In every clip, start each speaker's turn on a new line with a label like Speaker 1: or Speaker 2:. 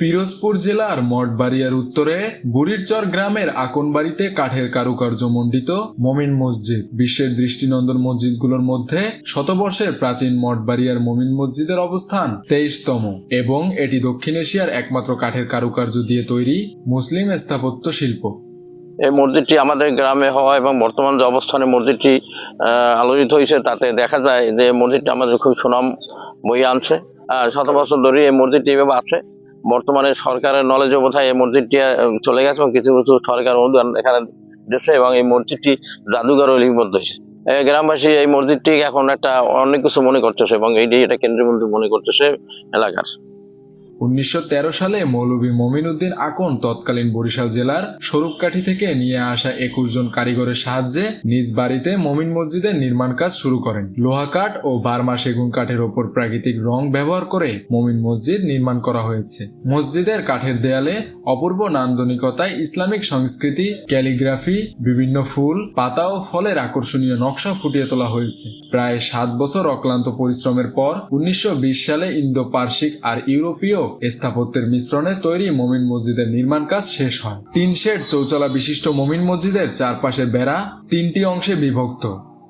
Speaker 1: পিরোজপুর জেলার মঠবাড়িয়ার উত্তরে বুড়িরচর গ্রামের আকনবাড়িতে কাঠের কারুকার্য মণ্ডিত মমিন মসজিদ। বিশ্বের দৃষ্টিনন্দন মসজিদগুলোর মধ্যে শতবর্ষের প্রাচীন মঠবাড়িয়ার মমিন মসজিদের অবস্থান তেইশতম এবং এটি দক্ষিণ এশিয়ার একমাত্র কাঠের কারুকার্য দিয়ে তৈরি মুসলিম স্থাপত্য শিল্প।
Speaker 2: এই মসজিদটি আমাদের গ্রামে হওয়া এবং বর্তমান যে অবস্থানে মসজিদটি আলোচিত হয়েছে, তাতে দেখা যায় যে মসজিদটি আমাদের খুব সুনাম বই আনছে। শত বছর ধরে এই মসজিদটি এভাবে আছে। বর্তমানে সরকারের নলেজে বোধহয় এই মসজিদটি চলে গেছে এবং কিছু কিছু সরকার অনুদান এখানে দেশে এবং এই মসজিদটি জাদুঘর লিপিবদ্ধ হয়েছে। গ্রামবাসী এই মসজিদটি এখন একটা অনেক কিছু মনে করতেছে এবং এইটি এটা কেন্দ্রবিন্দু মনে করতেছে এলাকার।
Speaker 1: উনিশশো তেরো সালে মৌলভী মমিন উদ্দিন আকন তৎকালীন বরিশাল জেলার স্বরূপকাঠি থেকে নিয়ে আসা একুশ জন কারিগরের সাহায্যে নিজ বাড়িতে মমিন মসজিদের নির্মাণ কাজ শুরু করেন। লোহা কাঠ ও বার্মা সেগুন কাঠের ওপর প্রাকৃতিক রং ব্যবহার করে মমিন মসজিদ নির্মাণ করা হয়েছে। মসজিদের কাঠের দেয়ালে অপূর্ব নান্দনিকতায় ইসলামিক সংস্কৃতি, ক্যালিগ্রাফি, বিভিন্ন ফুল, পাতা ও ফলের আকর্ষণীয় নকশা ফুটিয়ে তোলা হয়েছে। প্রায় সাত বছর অক্লান্ত পরিশ্রমের পর উনিশশো বিশ সালে ইন্দো পার্শ্বিক আর ইউরোপীয় স্থাপত্যের মিশ্রণে তৈরি মমিন মসজিদের নির্মাণ কাজ শেষ হয়। তিন শেড চৌচলা বিশিষ্ট মমিন মসজিদের চারপাশের বেড়া তিনটি অংশে বিভক্ত।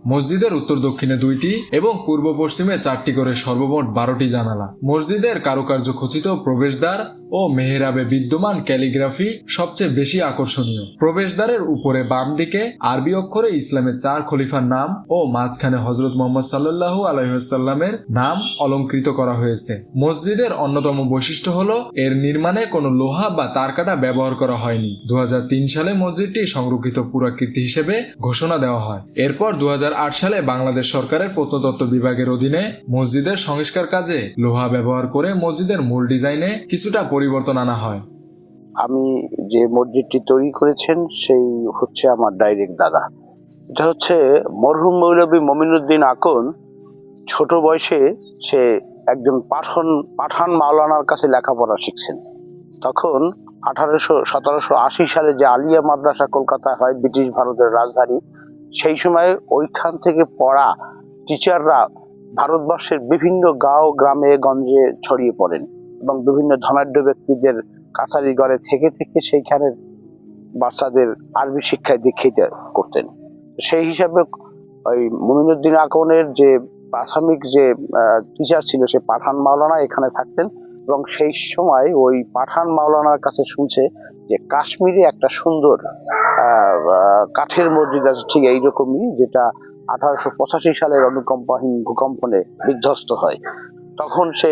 Speaker 1: মসজিদের উত্তর দক্ষিণে দুইটি এবং পূর্ব পশ্চিমে চারটি করে সর্বমোট বারোটি জানালা। মসজিদের কারুকার্য খচিত প্রবেশদ্বার ও মেহরাবে বিদ্যমান ক্যালিগ্রাফি সবচেয়ে বেশি আকর্ষণীয়। প্রবেশদ্বারের উপরে বাম দিকে আরবি অক্ষরে ইসলামের চার খলিফার নাম ও মাঝখানে হজরত মোহাম্মদ সাল্লাল্লাহু আলহিহাল্লামের নাম অলঙ্কৃত করা হয়েছে। মসজিদের অন্যতম বৈশিষ্ট্য হলো, এর নির্মাণে কোনো লোহা বা তারকাটা ব্যবহার করা হয়নি। দু হাজার তিন সালে মসজিদটি সংরক্ষিত পুরাকীর্তি হিসেবে ঘোষণা দেওয়া হয়। এরপর দু হাজার আট সালে বাংলাদেশ সরকারের প্রত্নতত্ত্ব বিভাগের অধীনে মসজিদের সংস্কার কাজে লোহা ব্যবহার করে মসজিদের মূল ডিজাইনে কিছুটা পরিবর্তন আনা হয়।
Speaker 3: আমি যে মসজিদটি তৈরি করেছেন, সেই হচ্ছে আমার ডাইরেক্ট দাদা। এটা হচ্ছে মরহুম মৌলবী মমিনুদ্দিন আকন। ছোট বয়সে সে একজন পাঠন, পাঠান মাওলানার কাছে লেখাপড়া শিখছেন। তখন আঠারোশো, সতেরোশো আশি সালে যে আলিয়া মাদ্রাসা কলকাতায় হয়, ব্রিটিশ ভারতের রাজধানী, সেই সময় ওইখান থেকে পড়া টিচাররা ভারতবর্ষের বিভিন্ন গাঁও, গ্রামে, গঞ্জে ছড়িয়ে পড়েন। এবং বিভিন্ন ধনাঢ্য ব্যক্তিদের কাছারি ঘরে থেকে থেকে সেইখানের বাচ্চাদের আরবি শিক্ষায় দীক্ষিত করতেন। সেই হিসাবে ওই মুমিনুদ্দিন আকনের যে প্রাথমিক যে টিচার ছিল সে পাঠান মাওলানা এখানে থাকতেন এবং সেই সময় ওই পাঠান মাওলানার কাছে শুনছে যে কাশ্মীরে একটা সুন্দর কাঠের মসজিদ আছে ঠিক এইরকমই যেটা আঠারোশো পঁচাশি সালের অনুকম্পহীন ভূকম্পনে বিধ্বস্ত হয়। তখন সে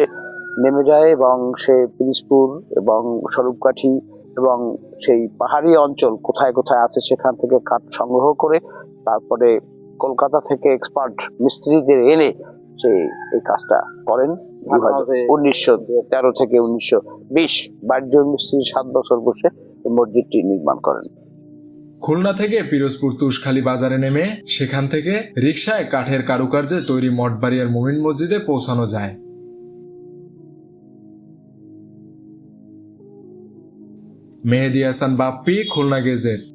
Speaker 3: নেমে যায় এবং সে পিরিসপুর এবং স্বরূপকাঠি এবং সেই পাহাড়ি অঞ্চল কোথায় কোথায় আছে সেখান থেকে কাঠ সংগ্রহ করে তারপরে কলকাতা থেকে এক্সপার্ট মিস্ত্রিদের এনে সে এই কাজটা করেন উনিশশো তেরো থেকে উনিশশো বিশ বাদ্য মিস্ত্রি সাত বছর বসে এই মসজিদটি নির্মাণ করেন।
Speaker 1: খুলনা থেকে পিরোজপুর তুষখালী বাজারে নেমে সেখান থেকে রিকশায় কাঠের কারুকার্যে তৈরি মঠবাড়িয়ার মুমিন মসজিদে পৌঁছানো যায়। মেহেদি হাসান বাপ্পি খুলনা গেজেট।